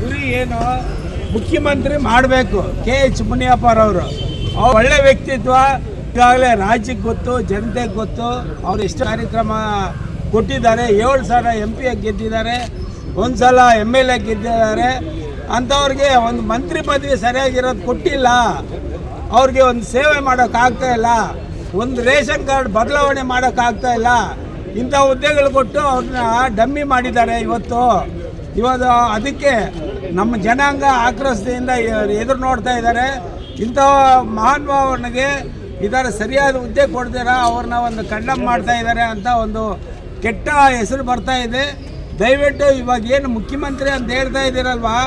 ಗುರಿ ಏನು? ಮುಖ್ಯಮಂತ್ರಿ ಮಾಡಬೇಕು. ಕೆ. ಎಚ್. ಮುನಿಯಪ್ಪರವರು. ಅವ್ರು ಒಳ್ಳೆ ವ್ಯಕ್ತಿತ್ವ. ಈಗಾಗಲೇ ರಾಜ್ಯಕ್ಕೆ ಗೊತ್ತು, ಜನತೆಗೆ ಗೊತ್ತು. ಅವ್ರು ಎಷ್ಟು ಕಾರ್ಯಕ್ರಮ ಕೊಟ್ಟಿದ್ದಾರೆ. ಏಳು ಸಲ ಎಂ ಪಿ ಗೆದ್ದಿದ್ದಾರೆ. ಒಂದು ಸಲ ಎಂ ಎಲ್ ಎ ಗೆದ್ದಿದ್ದಾರೆ. ಅಂಥವ್ರಿಗೆ ಒಂದು ಮಂತ್ರಿ ಪದವಿ ಸರಿಯಾಗಿರೋದು ಕೊಟ್ಟಿಲ್ಲ. ಅವ್ರಿಗೆ ಒಂದು ಸೇವೆ ಮಾಡೋಕ್ಕಾಗ್ತಾ ಇಲ್ಲ. ಒಂದು ರೇಷನ್ ಕಾರ್ಡ್ ಬದಲಾವಣೆ ಮಾಡೋಕ್ಕಾಗ್ತಾ ಇಲ್ಲ. ಇಂಥ ಹುದ್ದೆಗಳು ಕೊಟ್ಟು ಅವ್ರನ್ನ ಡಮ್ಮಿ ಮಾಡಿದ್ದಾರೆ ಇವತ್ತು. ಇವತ್ತು ಅದಕ್ಕೆ ನಮ್ಮ ಜನಾಂಗ ಆಕ್ರೋಶದಿಂದ ಎದುರು ನೋಡ್ತಾ ಇದ್ದಾರೆ. ಇಂಥ ಮಹಾನುಭಾವನಿಗೆ ಇದರ ಸರಿಯಾದ ಹುದ್ದೆ ಕೊಡ್ತೀರಾ? ಅವ್ರನ್ನ ಒಂದು ಕಂಡಮ್ ಮಾಡ್ತಾ ಇದ್ದಾರೆ ಅಂತ ಒಂದು ಕೆಟ್ಟ ಹೆಸರು ಬರ್ತಾ ಇದೆ. ದಯವಿಟ್ಟು ಇವಾಗ ಏನು ಮುಖ್ಯಮಂತ್ರಿ ಅಂತ ಹೇಳ್ತಾ ಇದ್ದೀರಲ್ವಾ?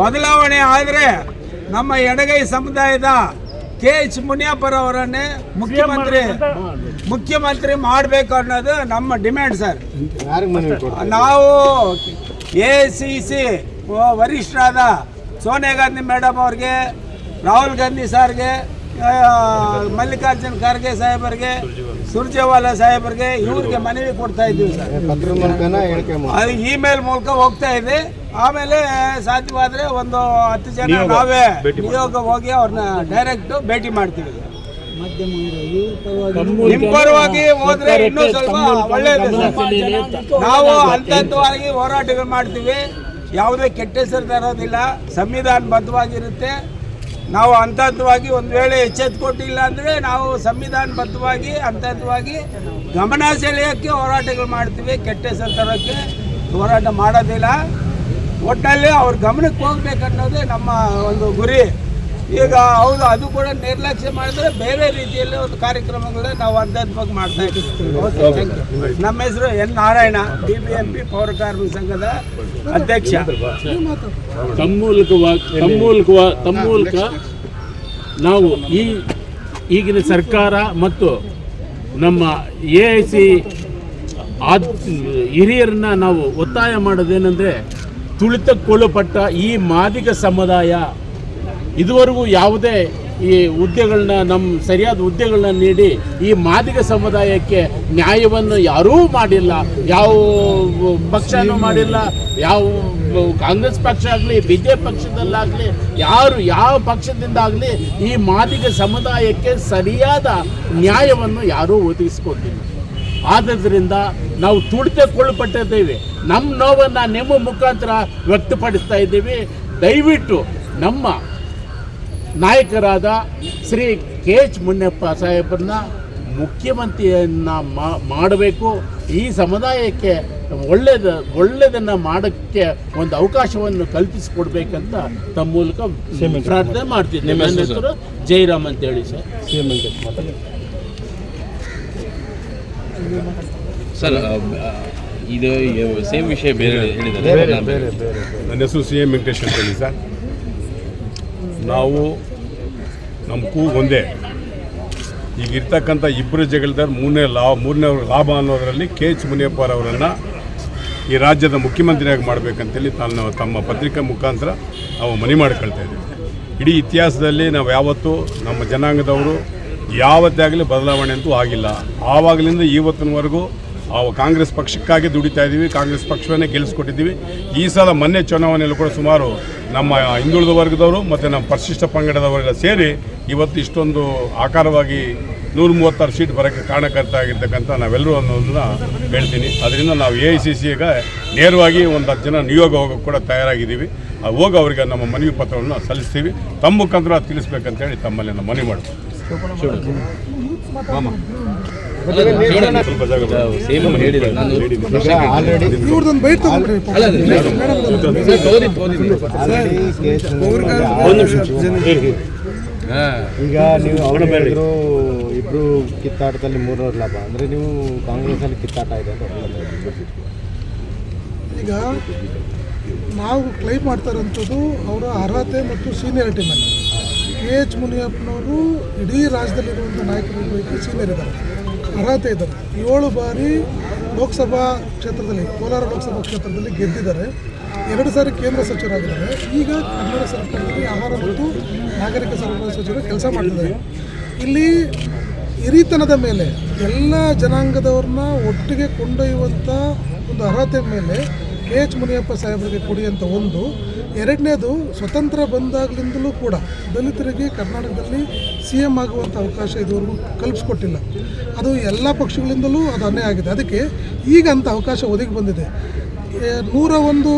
ಬದಲಾವಣೆ ಆದರೆ ನಮ್ಮ ಎಡಗೈ ಸಮುದಾಯದ ಕೆ ಎಚ್ ಮುನಿಯಪ್ಪರವರನ್ನೇ ಮುಖ್ಯಮಂತ್ರಿ ಮುಖ್ಯಮಂತ್ರಿ ಮಾಡಬೇಕು ಅನ್ನೋದು ನಮ್ಮ ಡಿಮ್ಯಾಂಡ್ ಸರ್. ನಾವು ಎ ಸಿ ಸಿ. ವರಿಷ್ಠರಾದ ಸೋನಿಯಾ ಗಾಂಧಿ ಮೇಡಮ್ ಅವ್ರಿಗೆ ರಾಹುಲ್ ಗಾಂಧಿ ಸರ್ಗೆ ಮಲ್ಲಿಕಾರ್ಜುನ್ ಖರ್ಗೆ ಸಾಹೇಬರಿಗೆ ಸುರ್ಜೇವಾಲಾ ಸಾಹೇಬರಿಗೆ ಇವ್ರಿಗೆ ಮನವಿ ಕೊಡ್ತಾ ಇದ್ದೀವಿ ಸರ್. ಇಮೇಲ್ ಮೂಲಕ ಹೋಗ್ತಾ ಇದೆ. ಆಮೇಲೆ ಸಾಧ್ಯವಾದ್ರೆ ಒಂದು ಹತ್ತು ಜನ ನಾವೇ ನಿಯೋಗ ಹೋಗಿ ಅವ್ರನ್ನ ಡೈರೆಕ್ಟ್ ಭೇಟಿ ಮಾಡ್ತೀವಿ. ನಿಮ್ ಪರವಾಗಿ ಹೋದ್ರೆ ಇನ್ನೂ ಸ್ವಲ್ಪ ಒಳ್ಳೇದು. ನಾವು ಹಂತ ಹಂತವಾಗಿ ಹೋರಾಟಗಳು ಮಾಡ್ತೀವಿ. ಯಾವುದೇ ಕೆಟ್ಟ ಹೆಸರು ತರೋದಿಲ್ಲ. ಸಂವಿಧಾನಬದ್ಧವಾಗಿರುತ್ತೆ ನಾವು ಹಂತ ಹಂತವಾಗಿ ಒಂದು ವೇಳೆ ಎಚ್ಚೆತ್ತುಕೊಟ್ಟಿಲ್ಲ ಅಂದರೆ ನಾವು ಸಂವಿಧಾನಬದ್ಧವಾಗಿ ಹಂತ ಹಂತವಾಗಿ ಗಮನ ಸೆಳೆಯೋಕ್ಕೆ ಹೋರಾಟಗಳು ಮಾಡ್ತೀವಿ. ಕೆಟ್ಟ ಹೆಸರು ತರೋಕ್ಕೆ ಹೋರಾಟ ಮಾಡೋದಿಲ್ಲ. ಒಟ್ಟಲ್ಲಿ ಅವ್ರ ಗಮನಕ್ಕೆ ಹೋಗ್ಬೇಕನ್ನೋದೇ ನಮ್ಮ ಒಂದು ಗುರಿ. ಈಗ ಹೌದು, ಅದು ಕೂಡ ನಿರ್ಲಕ್ಷ್ಯ ಮಾಡಿದ್ರೆ ಬೇರೆ ರೀತಿಯಲ್ಲಿ ಒಂದು ಕಾರ್ಯಕ್ರಮಗಳನ್ನ ನಾವು ಅರ್ಧಾತ್ಮಕ ಮಾಡ್ತಾ ಇದ್ದೀವಿ. ನಮ್ಮ ಹೆಸರು N Narayana B B M P ಪೌರ ಕಾರ್ಮಿಕ ಸಂಘದ ಅಧ್ಯಕ್ಷ. ತಮ್ಮೂಲಕ ನಾವು ಈ ಈಗಿನ ಸರ್ಕಾರ ಮತ್ತು ನಮ್ಮ ಎ ಐ ಸಿ ಆದ್ ಹಿರಿಯರನ್ನ ನಾವು ಒತ್ತಾಯ ಮಾಡೋದೇನೆಂದರೆ ತುಳಿತಕ್ಕೊಳಪಟ್ಟ ಈ ಮಾದಿಗ ಸಮುದಾಯ ಇದುವರೆಗೂ ಯಾವುದೇ ಈ ಹುದ್ದೆಗಳನ್ನ ನಮ್ಮ ಸರಿಯಾದ ಹುದ್ದೆಗಳನ್ನ ನೀಡಿ ಈ ಮಾದಿಗ ಸಮುದಾಯಕ್ಕೆ ನ್ಯಾಯವನ್ನು ಯಾರೂ ಮಾಡಿಲ್ಲ. ಯಾವ ಪಕ್ಷನೂ ಮಾಡಿಲ್ಲ. ಯಾವ ಕಾಂಗ್ರೆಸ್ ಪಕ್ಷ ಆಗಲಿ ಬಿ ಜೆ ಪಕ್ಷದಲ್ಲಾಗಲಿ, ಯಾರು ಯಾವ ಪಕ್ಷದಿಂದ ಆಗಲಿ ಈ ಮಾದಿಗ ಸಮುದಾಯಕ್ಕೆ ಸರಿಯಾದ ನ್ಯಾಯವನ್ನು ಯಾರೂ ಒದಗಿಸ್ಕೊಟ್ಟಿಲ್ಲ. ಆದ್ದರಿಂದ ನಾವು ತುಳಿತಕ್ಕೊಳಪಟ್ಟಿದ್ದೇವೆ ನಮ್ಮ ನೋವನ್ನು ನಿಮ್ಮ ಮುಖಾಂತರ ವ್ಯಕ್ತಪಡಿಸ್ತಾ ಇದ್ದೀವಿ. ದಯವಿಟ್ಟು ನಮ್ಮ ನಾಯಕರಾದ ಶ್ರೀ ಕೆ ಎಚ್ ಮುನ್ನಪ್ಪ ಸಾಹೇಬರನ್ನ ಮುಖ್ಯಮಂತ್ರಿಯನ್ನ ಮಾಡಬೇಕು. ಈ ಸಮುದಾಯಕ್ಕೆ ಒಳ್ಳೆಯದ ಒಳ್ಳೆಯದನ್ನು ಮಾಡೋಕ್ಕೆ ಒಂದು ಅವಕಾಶವನ್ನು ಕಲ್ಪಿಸಿಕೊಡ್ಬೇಕಂತ ತಮ್ಮ ಮೂಲಕ ಪ್ರಾರ್ಥನೆ ಮಾಡ್ತಿದ್ದೆ ನನ್ನ ಹೆಸರು ಜೈರಾಮ್ ಅಂತೇಳಿ ಸರ್. ಸಿ ಎಂ ಮಾತಾಡಿ. ಸರ್ ಇದು ಸೇಮ್ ವಿಷಯ ಬೇರೆ ಹೇಳಿದ್ದಾರೆ. ಬೇರೆ ಬೇರೆ ಬೇರೆ. ನನ್ನ ಹೆಸರು ಸಿ ಎಂ ವೆಂಕಟೇಶ್ ಅಂತೇಳಿ ಸರ್. ನಾವು ನಮ್ಮ ಒಂದೇ. ಈಗ ಇರ್ತಕ್ಕಂಥ ಇಬ್ಬರು ಜಗಳದಾರ ಮೂರನೇ ಲಾಭ ಮೂರನೇ ಲಾಭ ಅನ್ನೋದರಲ್ಲಿ ಕೆ ಎಚ್ ಮುನಿಯಪ್ಪರವರನ್ನು ಈ ರಾಜ್ಯದ ಮುಖ್ಯಮಂತ್ರಿಯಾಗಿ ಮಾಡಬೇಕಂತೇಳಿ ತಾನು ತಮ್ಮ ಪತ್ರಿಕಾ ಮುಖಾಂತರ ನಾವು ಮನವಿ ಮಾಡ್ಕೊಳ್ತಾ ಇದ್ದೀವಿ. ಇಡೀ ಇತಿಹಾಸದಲ್ಲಿ ನಾವು ಯಾವತ್ತೂ ನಮ್ಮ ಜನಾಂಗದವರು ಯಾವತ್ತೇ ಆಗಲಿ ಬದಲಾವಣೆ ಅಂತೂ ಆಗಿಲ್ಲ. ಆವಾಗಲಿಂದ ಇವತ್ತಿನವರೆಗೂ ಆ ಕಾಂಗ್ರೆಸ್ ಪಕ್ಷಕ್ಕಾಗಿ ದುಡಿತಾ ಇದ್ದೀವಿ ಕಾಂಗ್ರೆಸ್ ಪಕ್ಷವನ್ನೇ ಗೆಲ್ಲಿಸ್ಕೊಟ್ಟಿದ್ದೀವಿ. ಈ ಸಲ ಮೊನ್ನೆ ಚುನಾವಣೆಯಲ್ಲೂ ಕೂಡ ಸುಮಾರು ನಮ್ಮ ಹಿಂದುಳಿದ ವರ್ಗದವರು ಮತ್ತು ನಮ್ಮ ಪರಿಶಿಷ್ಟ ಪಂಗಡದವರೆಲ್ಲ ಸೇರಿ ಇವತ್ತು ಇಷ್ಟೊಂದು ಆಕಾರವಾಗಿ ನೂರ ಮೂವತ್ತಾರು ಸೀಟ್ ಬರೋಕ್ಕೆ ಕಾರಣಕರ್ತ ಆಗಿರ್ತಕ್ಕಂಥ ನಾವೆಲ್ಲರೂ ಅನ್ನೋದನ್ನ ಹೇಳ್ತೀನಿ. ಅದರಿಂದ ನಾವು ಎ ಐ ಸಿ ಸಿಗೆ ನೇರವಾಗಿ ಒಂದು ಹತ್ತು ಜನ ನಿಯೋಗ ಹೋಗೋಕ್ಕೆ ಕೂಡ ತಯಾರಾಗಿದ್ದೀವಿ. ಹೋಗಿ ಅವರಿಗೆ ನಮ್ಮ ಮನವಿ ಪತ್ರವನ್ನು ಸಲ್ಲಿಸ್ತೀವಿ. ತಮ್ಮ ಮುಖಾಂತರ ತಿಳಿಸ್ಬೇಕಂತೇಳಿ ತಮ್ಮಲ್ಲಿ ನಾವು ಮನವಿ ಮಾಡ್ತೀವಿ. ಸ್ವಲ್ಪ ಜಾಗ ಬಿಡಿ. ಸೇಮ್ ಹೇಳಿದ್ದಾರೆ ನಾನು ಈಗ ನೀವು ಅವರು ಹೇಳಿದ್ರು ಇಬ್ರು ಕಿತ್ತಾಟದಲ್ಲಿ ಮೂರನೇ ಲಾಭ. ಅಂದ್ರೆ ನೀವು ಕಾಂಗ್ರೆಸ್ ಅಲ್ಲಿ ಕಿತ್ತಾಟ ಇದೆ ಅಂತ. ಈಗ ನಾವು ಕ್ಲೈಮ್ ಮಾಡ್ತಾ ಇರೋಂಥದ್ದು ಅವರ ಅರ್ಹತೆ ಮತ್ತು ಸೀನಿಯರಿಟಿ ಮೇಲೆ. ಕೆ ಎಚ್ ಮುನಿಯಪ್ಪನವರು ಇಡೀ ರಾಜ್ಯದಲ್ಲಿರುವಂಥ ನಾಯಕರ ಪೈಕಿ ಸೀನಿಯರ್ ಇದ್ದಾರೆ ಅರ್ಹತೆ ಇದ್ದಾರೆ. ಏಳು ಬಾರಿ ಲೋಕಸಭಾ ಕ್ಷೇತ್ರದಲ್ಲಿ, ಕೋಲಾರ ಲೋಕಸಭಾ ಕ್ಷೇತ್ರದಲ್ಲಿ ಗೆದ್ದಿದ್ದಾರೆ. ಎರಡು ಸಾರಿ ಕೇಂದ್ರ ಸಚಿವರಾಗಿದ್ದಾರೆ. ಈಗ ಕನ್ನಡ ಸರ್ಕಾರದಲ್ಲಿ ಆಹಾರ ಮತ್ತು ನಾಗರಿಕ ಸರಬರಾಜು ಸಚಿವರು ಕೆಲಸ ಮಾಡ್ತಿದ್ದಾರೆ. ಇಲ್ಲಿ ಹಿರಿತನದ ಮೇಲೆ, ಎಲ್ಲ ಜನಾಂಗದವ್ರನ್ನ ಒಟ್ಟಿಗೆ ಕೊಂಡೊಯ್ಯುವಂಥ ಒಂದು ಅರ್ಹತೆ ಮೇಲೆ ಕೆ ಎಚ್ ಮುನಿಯಪ್ಪ ಸಾಹೇಬರಿಗೆ ಕೊಡಿ ಅಂತ ಒಂದು. ಎರಡನೇದು ಸ್ವತಂತ್ರ ಬಂದಾಗಲಿಂದಲೂ ಕೂಡ ದಲಿತರಿಗೆ ಕರ್ನಾಟಕದಲ್ಲಿ ಸಿ ಎಂ ಆಗುವಂಥ ಅವಕಾಶ ಇದುವರೆಗೂ ಕಲ್ಪಿಸ್ಕೊಟ್ಟಿಲ್ಲ. ಅದು ಎಲ್ಲ ಪಕ್ಷಗಳಿಂದಲೂ ಅದು ಅನ್ಯಾಯ ಆಗಿದೆ. ಅದಕ್ಕೆ ಈಗ ಅಂಥ ಅವಕಾಶ ಒದಗಿ ಬಂದಿದೆ. ನೂರ ಒಂದು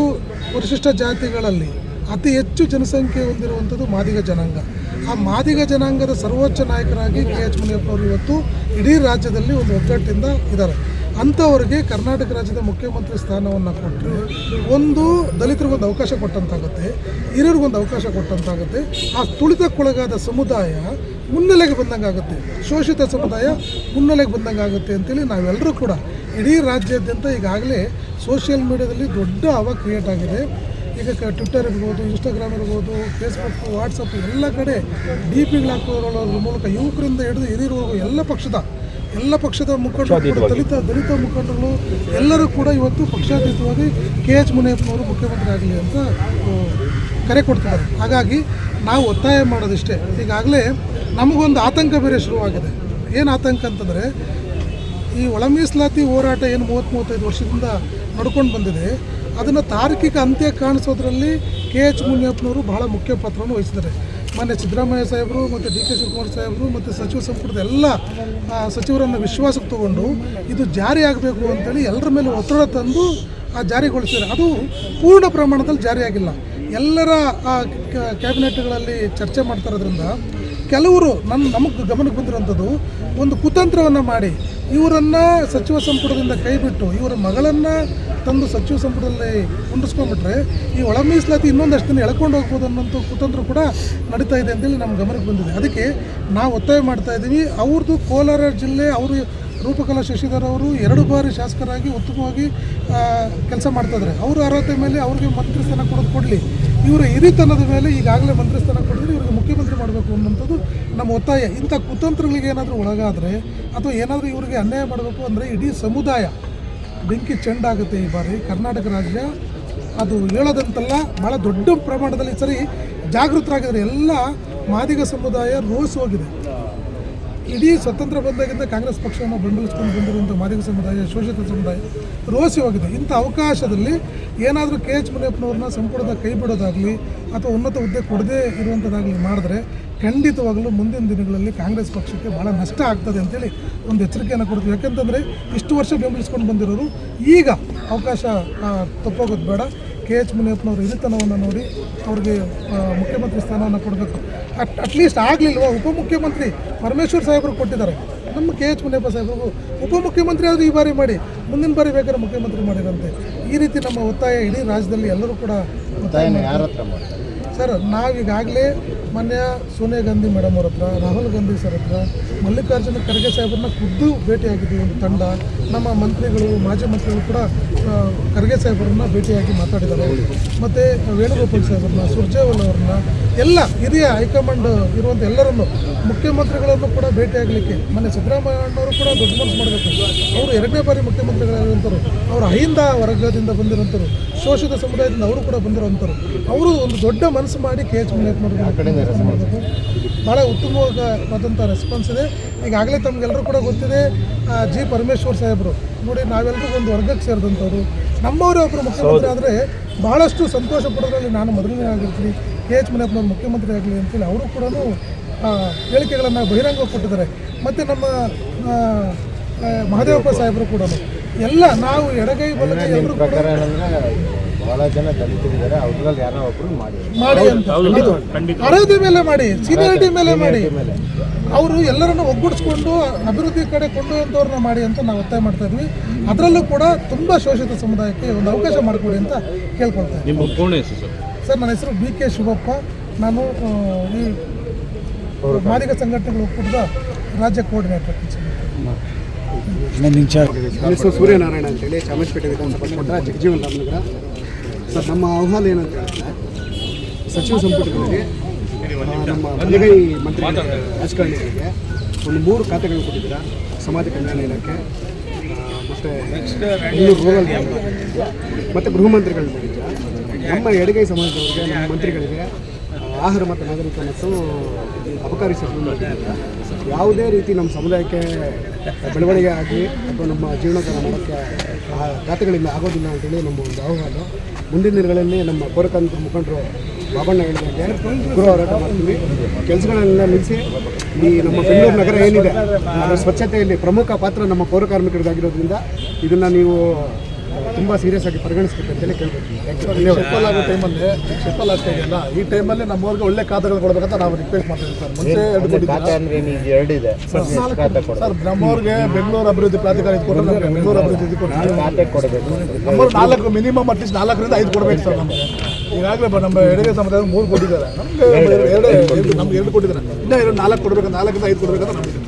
ಪರಿಶಿಷ್ಟ ಜಾತಿಗಳಲ್ಲಿ ಅತಿ ಹೆಚ್ಚು ಜನಸಂಖ್ಯೆ ಹೊಂದಿರುವಂಥದ್ದು ಮಾದಿಗ ಜನಾಂಗ. ಆ ಮಾದಿಗ ಜನಾಂಗದ ಸರ್ವೋಚ್ಚ ನಾಯಕರಾಗಿ ಕೆ ಎಚ್ ಮುನಿಯಪ್ಪನವರು ಇವತ್ತು ಇಡೀ ರಾಜ್ಯದಲ್ಲಿ ಒಂದು ಒಗ್ಗಟ್ಟಿಂದ ಇದ್ದಾರೆ. ಅಂಥವ್ರಿಗೆ ಕರ್ನಾಟಕ ರಾಜ್ಯದ ಮುಖ್ಯಮಂತ್ರಿ ಸ್ಥಾನವನ್ನು ಕೊಟ್ಟರೆ ಒಂದು ದಲಿತರಿಗೊಂದು ಅವಕಾಶ ಕೊಟ್ಟಂತಾಗುತ್ತೆ ಹಿರಿಯರಿಗೊಂದು ಅವಕಾಶ ಕೊಟ್ಟಂತಾಗುತ್ತೆ, ಆ ತುಳಿತಕ್ಕೊಳಗಾದ ಸಮುದಾಯ ಮುನ್ನೆಲೆಗೆ ಬಂದಂಗೆ ಆಗುತ್ತೆ ಶೋಷಿತ ಸಮುದಾಯ ಮುನ್ನೆಲೆಗೆ ಬಂದಂಗೆ ಆಗುತ್ತೆ ಅಂತೇಳಿ ನಾವೆಲ್ಲರೂ ಕೂಡ ಇಡೀ ರಾಜ್ಯಾದ್ಯಂತ ಈಗಾಗಲೇ ಸೋಷಿಯಲ್ ಮೀಡಿಯಾದಲ್ಲಿ ದೊಡ್ಡ ಹವ ಕ್ರಿಯೇಟ್ ಆಗಿದೆ. ಈಗ ಟ್ವಿಟ್ಟರ್ ಇರ್ಬೋದು ಇನ್ಸ್ಟಾಗ್ರಾಮ್ ಇರ್ಬೋದು ಫೇಸ್ಬುಕ್ ವಾಟ್ಸಪ್ ಎಲ್ಲ ಕಡೆ ಡಿ ಪಿಗಳು ಮೂಲಕ ಯುವಕರಿಂದ ಹಿಡಿದು ಹಿರಿಯರವರೆಗೂ ಎಲ್ಲ ಪಕ್ಷದ ಎಲ್ಲ ಪಕ್ಷದ ಮುಖಂಡರು ದಲಿತ ದಲಿತ ಮುಖಂಡರು ಎಲ್ಲರೂ ಕೂಡ ಇವತ್ತು ಪಕ್ಷಾತೀತವಾಗಿ ಕೆ ಎಚ್ ಮುನಿಯಪ್ಪನವರು ಮುಖ್ಯಮಂತ್ರಿ ಆಗಲಿ ಅಂತ ಕರೆ ಕೊಡ್ತಿದ್ದಾರೆ. ಹಾಗಾಗಿ ನಾವು ಒತ್ತಾಯ ಮಾಡೋದಿಷ್ಟೇ. ಈಗಾಗಲೇ ನಮಗೊಂದು ಆತಂಕ ಬೇರೆ ಶುರುವಾಗಿದೆ. ಏನು ಆತಂಕ ಅಂತಂದರೆ ಈ ಒಳ ಮೀಸಲಾತಿ ಹೋರಾಟ ಏನು ಮೂವತ್ತು ಮೂವತ್ತೈದು ವರ್ಷದಿಂದ ನಡ್ಕೊಂಡು ಬಂದಿದೆ. ಅದನ್ನು ತಾರ್ಕಿಕ ಅಂತ್ಯ ಕಾಣಿಸೋದ್ರಲ್ಲಿ ಕೆ ಎಚ್ ಮುನಿಯಪ್ಪನವರು ಬಹಳ ಮುಖ್ಯ ಪಾತ್ರವನ್ನು ವಹಿಸಿದ್ದಾರೆ. ಮೊನ್ನೆ ಸಿದ್ದರಾಮಯ್ಯ ಸಾಹೇಬರು ಮತ್ತು ಡಿ ಕೆ ಶಿವಕುಮಾರ್ ಸಾಹೇಬರು ಮತ್ತು ಸಚಿವ ಸಂಪುಟದ ಎಲ್ಲ ಸಚಿವರನ್ನು ವಿಶ್ವಾಸಕ್ಕೆ ತಗೊಂಡು ಇದು ಜಾರಿ ಆಗಬೇಕು ಅಂತೇಳಿ ಎಲ್ಲರ ಮೇಲೆ ಒತ್ತಡ ತಂದು ಆ ಜಾರಿಗೊಳಿಸಿದ್ದಾರೆ. ಅದು ಪೂರ್ಣ ಪ್ರಮಾಣದಲ್ಲಿ ಜಾರಿಯಾಗಿಲ್ಲ ಎಲ್ಲರ ಕ್ಯಾಬಿನೆಟ್ಗಳಲ್ಲಿ ಚರ್ಚೆ ಮಾಡ್ತಾ ಇರೋದ್ರಿಂದ ಕೆಲವರು ನನ್ನ ನಮಗೆ ಗಮನಕ್ಕೆ ಬಂದಿರುವಂಥದ್ದು ಒಂದು ಕುತಂತ್ರವನ್ನು ಮಾಡಿ, ಇವರನ್ನು ಸಚಿವ ಸಂಪುಟದಿಂದ ಕೈಬಿಟ್ಟು, ಇವರ ಮಗಳನ್ನು ತಂದು ಸಚಿವ ಸಂಪುಟದಲ್ಲಿ ಕುಂಡಿಸ್ಕೊಂಡ್ಬಿಟ್ರೆ ಈ ಒಳ ಮೀಸಲಾತಿ ಇನ್ನೊಂದಷ್ಟು ದಿನ ಎಳ್ಕೊಂಡು ಹೋಗ್ಬೋದು ಅನ್ನೋಂಥ ಕುತಂತ್ರ ಕೂಡ ನಡೀತಾ ಇದೆ ಅಂತೇಳಿ ನಮ್ಮ ಗಮನಕ್ಕೆ ಬಂದಿದೆ. ಅದಕ್ಕೆ ನಾವು ಒತ್ತಾಯ ಮಾಡ್ತಾ ಇದ್ದೀವಿ ಅವ್ರದ್ದು ಕೋಲಾರ ಜಿಲ್ಲೆ, ಅವರು ರೂಪಕಲಾ ಶಶಿಧರ್ ಅವರು ಎರಡು ಬಾರಿ ಶಾಸಕರಾಗಿ ಉತ್ತಮವಾಗಿ ಕೆಲಸ ಮಾಡ್ತಾಯಿದ್ದಾರೆ ಅವರು ಅರ್ಹತೆ ಮೇಲೆ ಅವ್ರಿಗೆ ಮಂತ್ರಿ ಸ್ಥಾನ ಕೊಡೋದು ಕೊಡಲಿ. ಇವರ ಹಿರಿತನದ ಮೇಲೆ ಈಗಾಗಲೇ ಮಂತ್ರಿ ಸ್ಥಾನ ಕೊಡಿದ್ರೆ ಇವರಿಗೆ ಮುಖ್ಯಮಂತ್ರಿ ಮಾಡಬೇಕು ಅನ್ನೋಂಥದ್ದು ನಮ್ಮ ಒತ್ತಾಯ. ಇಂಥ ಕುತಂತ್ರಗಳಿಗೆ ಏನಾದರೂ ಒಳಗಾದರೆ ಅಥವಾ ಏನಾದರೂ ಇವರಿಗೆ ಅನ್ಯಾಯ ಮಾಡಬೇಕು ಅಂದರೆ ಇಡೀ ಸಮುದಾಯ ಬೆಂಕಿ ಚೆಂಡಾಗುತ್ತೆ ಈ ಬಾರಿ. ಕರ್ನಾಟಕ ರಾಜ್ಯ ಅದು ಹೇಳೋದಂತಲ್ಲ ಭಾಳ ದೊಡ್ಡ ಪ್ರಮಾಣದಲ್ಲಿ ಸರಿ ಜಾಗೃತರಾಗಿದ್ದಾರೆ. ಎಲ್ಲ ಮಾದಿಗ ಸಮುದಾಯ ರೋಸ್ ಹೋಗಿದೆ. ಇಡೀ ಸ್ವತಂತ್ರ ಬಂದಾಗಿಂದ ಕಾಂಗ್ರೆಸ್ ಪಕ್ಷವನ್ನು ಬೆಂಬಲಿಸ್ಕೊಂಡು ಬಂದಿರುವಂಥ ಮಾದಿಗ ಸಮುದಾಯ, ಶೋಷಿತ ಸಮುದಾಯ ರೋಸಿ ಹೋಗಿದೆ ಇಂಥ ಅವಕಾಶದಲ್ಲಿ ಏನಾದರೂ ಕೆ ಎಚ್ ಮುನಿಯಪ್ಪನವ್ರನ್ನ ಸಂಪುಟದ ಕೈ ಬಿಡೋದಾಗಲಿ ಅಥವಾ ಉನ್ನತ ಹುದ್ದೆ ಕೊಡದೇ ಇರುವಂಥದ್ದಾಗಲಿ ಮಾಡಿದ್ರೆ ಖಂಡಿತವಾಗಲೂ ಮುಂದಿನ ದಿನಗಳಲ್ಲಿ ಕಾಂಗ್ರೆಸ್ ಪಕ್ಷಕ್ಕೆ ಭಾಳ ನಷ್ಟ ಆಗ್ತದೆ ಅಂತೇಳಿ ಒಂದು ಎಚ್ಚರಿಕೆಯನ್ನು ಕೊಡ್ತೀವಿ. ಯಾಕೆಂತಂದರೆ ಇಷ್ಟು ವರ್ಷ ಬೆಂಬಲಿಸ್ಕೊಂಡು ಬಂದಿರೋರು ಈಗ ಅವಕಾಶ ತಪ್ಪೋಗೋದು ಬೇಡ. ಕೆ ಎಚ್ ಮುನಿಯಪ್ಪನವ್ರ ಹಿರಿತನವನ್ನು ನೋಡಿ ಅವ್ರಿಗೆ ಮುಖ್ಯಮಂತ್ರಿ ಸ್ಥಾನವನ್ನು ಕೊಡಬೇಕು. ಅಟ್ ಅಟ್ಲೀಸ್ಟ್ ಆಗಲಿಲ್ವ? ಉಪಮುಖ್ಯಮಂತ್ರಿ ಪರಮೇಶ್ವರ್ ಸಾಹೇಬರು ಕೊಟ್ಟಿದ್ದಾರೆ. ನಮ್ಮ ಕೆ ಎಚ್ ಮುನಿಯಪ್ಪ ಸಾಹೇಬರು ಉಪಮುಖ್ಯಮಂತ್ರಿ ಆದರೂ ಈ ಬಾರಿ ಮಾಡಿ ಮುಂದಿನ ಬಾರಿ ಬೇಕಾದ್ರೆ ಮುಖ್ಯಮಂತ್ರಿ ಮಾಡಿದಂತೆ. ಈ ರೀತಿ ನಮ್ಮ ಒತ್ತಾಯ ಇಡೀ ರಾಜ್ಯದಲ್ಲಿ ಎಲ್ಲರೂ ಕೂಡ ಸರ್ ನಾವೀಗಾಗಲೇ ಮೊನ್ನೆ ಸೋನಿಯಾ ಗಾಂಧಿ ಮೇಡಮ್ ಅವ್ರ ಹತ್ರ, ರಾಹುಲ್ ಗಾಂಧಿ ಸರ್ ಹತ್ರ, ಮಲ್ಲಿಕಾರ್ಜುನ ಖರ್ಗೆ ಸಾಹೇಬ್ರನ್ನ ಖುದ್ದು ಭೇಟಿಯಾಗಿದ್ದೀವಿ ಒಂದು ತಂಡ. ನಮ್ಮ ಮಂತ್ರಿಗಳು, ಮಾಜಿ ಮಂತ್ರಿಗಳು ಕೂಡ ಖರ್ಗೆ ಸಾಹೇಬ್ರನ್ನ ಭೇಟಿಯಾಗಿ ಮಾತಾಡಿದ್ದಾರೆ ಮತ್ತು ವೇಣುಗೋಪಾಲ್ ಸಾಹೇಬ್ರನ್ನ, ಸುರ್ಜೇವಾಲ್ ಅವ್ರನ್ನ, ಎಲ್ಲ ಹಿರಿಯ ಹೈಕಮಾಂಡ್ ಇರುವಂಥ ಎಲ್ಲರನ್ನು, ಮುಖ್ಯಮಂತ್ರಿಗಳನ್ನು ಕೂಡ ಭೇಟಿಯಾಗಲಿಕ್ಕೆ ಮೊನ್ನೆ ಸಿದ್ದರಾಮಯ್ಯನವರು ಕೂಡ ದೊಡ್ಡ ಮನಸ್ಸು ಮಾಡಬೇಕು. ಅವರು ಎರಡನೇ ಬಾರಿ ಮುಖ್ಯಮಂತ್ರಿಗಳಾಗಿರುವಂಥವ್ರು ಅವರು ಅಹಿಂದ ವರ್ಗದಿಂದ ಬಂದಿರೋಂಥವ್ರು ಶೋಷಿತ ಸಮುದಾಯದಿಂದ ಅವರು ಕೂಡ ಬಂದಿರೋಂಥವ್ರು ಅವರು ಒಂದು ದೊಡ್ಡ ಮನಸ್ಸು ಮಾಡಿ ಕೆ ಎಚ್ ಮಾಡಬೇಕು ಭಾಳ ಉತ್ತಮವಾದಂಥ ರೆಸ್ಪಾನ್ಸ್ ಇದೆ. ಈಗಾಗಲೇ ತಮಗೆಲ್ಲರೂ ಕೂಡ ಗೊತ್ತಿದೆ ಜಿ ಪರಮೇಶ್ವರ್ ಸಾಹೇಬರು. ನೋಡಿ ನಾವೆಲ್ಲರೂ ಒಂದು ವರ್ಗಕ್ಕೆ ಸೇರಿದಂಥವ್ರು. ನಮ್ಮವರೇ ಒಬ್ಬರು ಮುಖ್ಯಮಂತ್ರಿ ಆದರೆ ಭಾಳಷ್ಟು ಸಂತೋಷ ಪಡೋದ್ರಲ್ಲಿ ನಾನು ಮೊದಲನೇ ಆಗಿರ್ತೀನಿ. ಕೆ ಎಚ್ ಮುನಿಯಪ್ಪನವ್ರು ಮುಖ್ಯಮಂತ್ರಿ ಆಗಲಿ ಅಂತೇಳಿ ಅವರು ಕೂಡ ಹೇಳಿಕೆಗಳನ್ನು ಬಹಿರಂಗ ಕೊಟ್ಟಿದ್ದಾರೆ. ಮತ್ತು ನಮ್ಮ ಮಹದೇವಪ್ಪ ಸಾಹೇಬರು ಕೂಡ ಎಲ್ಲ ನಾವು ಎಡಗೈ ಬಲಗೈ ಎಲ್ಲರೂ ಕೂಡ ಪ್ರಕಾರ ಏನಂದ್ರೆ ಬಹಳ ಜನ ದಲಿತರಿದ್ದಾರೆ ಅವ್ರಲ್ಲಿ ಯಾರೋ ಒಬ್ರು ಮಾಡಿ. ಮಾಡಿ ಅಂತ. ಅರ್ಹತೆ ಮೇಲೆ ಮಾಡಿ ಸೀನಿಯಾರಿಟಿ ಮೇಲೆ ಮಾಡಿ. ಅವರು ಎಲ್ಲರನ್ನು ಒಗ್ಗೂಡಿಸ್ಕೊಂಡು ಅಭಿವೃದ್ಧಿ ಕಡೆ ಕೊಂಡೊಯ್ಯಂತವ್ರನ್ನ ಮಾಡಿ ಅಂತ ನಾವು ಒತ್ತಾಯ ಮಾಡ್ತಾ ಇದ್ವಿ. ಅದರಲ್ಲೂ ಕೂಡ ತುಂಬ ಶೋಷಿತ ಸಮುದಾಯಕ್ಕೆ ಒಂದು ಅವಕಾಶ ಮಾಡಿಕೊಡಿ ಅಂತ ಕೇಳ್ಕೊಳ್ತಾ ಇದ್ದೀನಿ ಸರ್? ಸರ್ ನನ್ನ ಹೆಸರು ಬಿ ಕೆ ಶಿವಪ್ಪ. ನಾನು ಈ ಮಾದಿಗ ಸಂಘಟನೆಗಳು ಒಕ್ಕೂಟದ ರಾಜ್ಯ ಕೋಆರ್ಡಿನೇಟರ್ ನನ್ನ ಹೆಸರು ಸೂರ್ಯನಾರಾಯಣ ಅಂತೇಳಿ ಚಾಮರಾಜಪೇಟೆ ವಿಧಾನಸಭಾ ಜಗಜೀವನ್ ರಾಮನಗರ. ಸರ್, ನಮ್ಮ ಆಹ್ವಾನ ಏನಂತ ಹೇಳಿದ್ರೆ, ಸಚಿವ ಸಂಪುಟದಲ್ಲಿ ನಮ್ಮ ಬಲಗೈ ಮಂತ್ರಿ ರಾಜಕಾರಣಿಗಳಿಗೆ ಒಂದು ಮೂರು ಖಾತೆಗಳನ್ನು ಕೊಟ್ಟಿದ್ದೀರಾ? ಸಮಾಜ ಕಲ್ಯಾಣ ಇಲಾಖೆ ಮತ್ತು ರೂರಲ್ ಮತ್ತು ಗೃಹ ಮಂತ್ರಿಗಳು ನಮ್ಮ ಎಡಗೈ ಸಮಾಜದವರಿಗೆ, ನಮ್ಮ ಮಂತ್ರಿಗಳಿಗೆ ಆಹಾರ ಮತ್ತು ನಾಗರಿಕ ಮತ್ತು ಅಬಕಾರಿ ಸಚಿವರು ಯಾವುದೇ ರೀತಿ ನಮ್ಮ ಸಮುದಾಯಕ್ಕೆ ಬೆಳವಣಿಗೆ ಆಗಲಿ ಅಥವಾ ನಮ್ಮ ಜೀವನೋದ್ಧಾರ ಮಾಡೋಕ್ಕೆ ಖಾತೆಗಳಿಂದ ಆಗೋದಿಲ್ಲ ಅಂತೇಳಿ ನಮ್ಮ ಒಂದು ಆಹ್ವಾನ. ಮುಂದಿನ ದಿನಗಳಲ್ಲಿ ನಮ್ಮ ಕೋರಕಾಂತ ಮುಖಂಡರು ಬಾಬಣ್ಣ ಹೇಳಿದಂಗೆ ಗೃಹ ಹೋರಾಟ ಮಾಡ್ತೀವಿ. ಕೆಲಸಗಳನ್ನೆಲ್ಲ ನಿಲ್ಲಿಸಿ ಈ ನಮ್ಮ ಬೆಂಗಳೂರು ನಗರ ಏನಿದೆ, ಅದರ ಸ್ವಚ್ಛತೆಯಲ್ಲಿ ಪ್ರಮುಖ ಪಾತ್ರ ನಮ್ಮ ಪೌರ ಕಾರ್ಮಿಕರಿಗಾಗಿರೋದ್ರಿಂದ ಇದನ್ನು ನೀವು ತುಂಬ ಸೀರಿಯಸ್ ಆಗಿ ಪರಿಗಣಿಸ್ಬೇಕು ಅಂತೇಳಿ ಕೇಳ್ಬೇಕು. ಧನ್ಯವಾದ ಶೆಫಲ್ ಆಗೋ ಟೈಮಲ್ಲಿ ಶೆಫಲ್ ಆಗ್ತಾ ಇದೆಯಲ್ಲ ಈ ಟೈಮಲ್ಲಿ ನಮ್ಮವ್ರಿಗೆ ಒಳ್ಳೆ ಖಾತೆಗಳು ಕೊಡಬೇಕಂತ ನಾವು ರಿಕ್ವೆಸ್ಟ್ ಮಾಡ್ತೀವಿ ಸರ್. ಮುಂಚೆ ಎರಡು ಕೊಡಬೇಕು. ಸರ್ ನಮ್ಮವ್ರಿಗೆ ಬೆಂಗಳೂರು ಅಭಿವೃದ್ಧಿ ಪ್ರಾಧಿಕಾರ ಇದು ಕೊಟ್ಟರೆ ನಮಗೆ ಬೆಂಗಳೂರು ಅಭಿವೃದ್ಧಿ ಇದು ಕೊಡಬೇಕು. ನಮ್ಮವ್ರು ನಾಲ್ಕು ಮಿನಿಮಮ್ ಅಟ್ಲೀಸ್ಟ್ ನಾಲ್ಕರಿಂದ ಐದು ಕೊಡ್ಬೇಕು ಸರ್ ನಮಗೆ. ಈಗಾಗಲೇ ನಮ್ಮ ಎಡಗೆ ಸಮುದಾಯ ಮೂರು ಕೊಟ್ಟಿದ್ದಾರೆ. ನಮಗೆ ಎರಡು. ಎರಡು ನಮ್ಗೆ ಎರಡು ಕೊಟ್ಟಿದ್ದಾರೆ. ಇನ್ನೂ ಎರಡು ನಾಲ್ಕು ಕೊಡಬೇಕು ನಾಲ್ಕರಿಂದ ಐದು ಕೊಡಬೇಕಂತ ನಮಗೆ